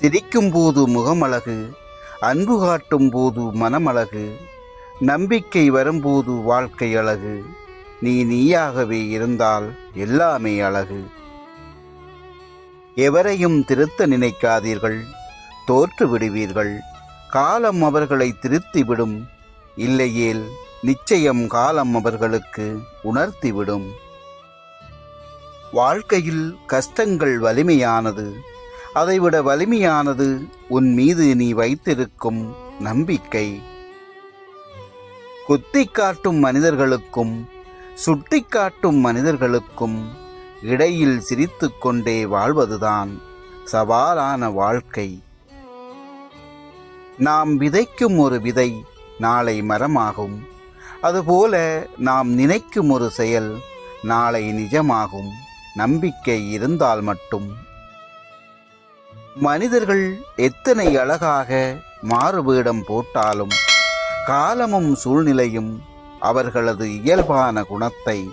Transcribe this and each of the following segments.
சிரிக்கும் போது முகமழகு அன்பு காட்டும் போது மனமழகு நம்பிக்கை வரும்போது வாழ்க்கை அழகு. நீ நீயாகவே இருந்தால் எல்லாமே அழகு. எவரையும் திருத்த நினைக்காதீர்கள் தோற்று விடுவீர்கள். காலம் அவர்களை திருத்திவிடும் இல்லையேல் நிச்சயம் காலம் அவர்களுக்கு உணர்த்திவிடும் வாழ்க்கையில் கஷ்டங்கள் வலிமையானது. அதைவிட வலிமையானது உன் மீது நீ வைத்திருக்கும் நம்பிக்கை. குத்தி காட்டும் மனிதர்களுக்கும் சுட்டி காட்டும் மனிதர்களுக்கும் இடையில் சிரித்துக்கொண்டே வாழ்வதுதான் சவாலான வாழ்க்கை. நாம் விதைக்கும் ஒரு விதை நாளை மரமாகும். அதுபோல நாம் நினைக்கும் ஒரு செயல் நாளை நிஜமாகும். நம்பிக்கை இருந்தால் மட்டும். மனிதர்கள் எத்தனை அழகாக மாறுவேடம் போட்டாலும் காலமும் சூழ்நிலையும் அவர்களது இயல்பான குணத்தை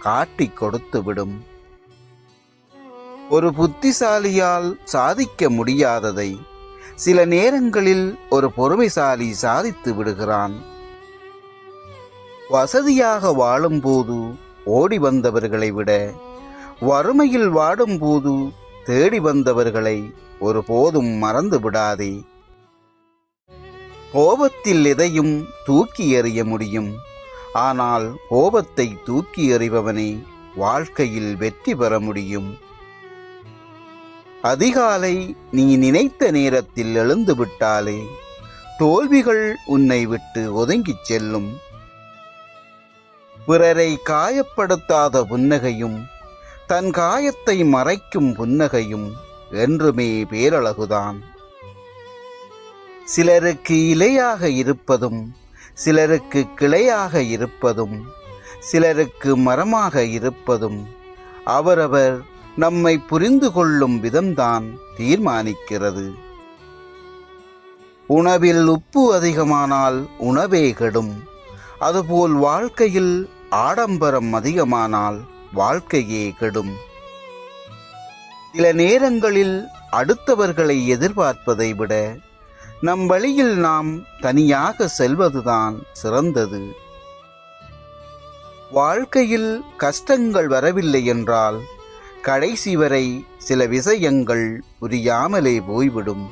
காட்டிக் கொடுத்துவிடும் ஒரு புத்திசாலியால் சாதிக்க முடியாததை சில நேரங்களில் ஒரு பொறுமைசாலி சாதித்து விடுகிறான். வசதியாக வாழும்போது ஓடி வந்தவர்களை விட வறுமையில் வாடும்போது தேடி வந்தவர்களை ஒருபோதும் மறந்து விடாதே. கோபத்தில் எதையும் தூக்கி எறிய முடியும். ஆனால் கோபத்தை தூக்கி எறிபவனே வாழ்க்கையில் வெற்றி பெற முடியும். அதிகாலை நீ நினைத்த நேரத்தில் எழுந்து விட்டாலே தோல்விகள் உன்னை விட்டு ஒதுங்கிச் செல்லும். பிறரை காயப்படுத்தாத புன்னகையும் தன் காயத்தை மறைக்கும் புன்னகையும் என்றுமே பேரழகுதான். சிலருக்கு இலையாக இருப்பதும் சிலருக்கு கிளையாக இருப்பதும் சிலருக்கு மரமாக இருப்பதும் அவரவர் நம்மை புரிந்து கொள்ளும் விதம்தான் தீர்மானிக்கிறது. உணவில் உப்பு அதிகமானால் உணவே கெடும் அதுபோல் வாழ்க்கையில் ஆடம்பரம் அதிகமானால் வாழ்க்கையே கெடும். சில நேரங்களில் அடுத்தவர்களை எதிர்பார்ப்பதை விட நம் வழியில் நாம் தனியாக செல்வதுதான் சிறந்தது. வாழ்க்கையில் கஷ்டங்கள் வரவில்லை என்றால் கடைசி வரை சில விஷயங்கள் புரியாமலே போய்விடும்.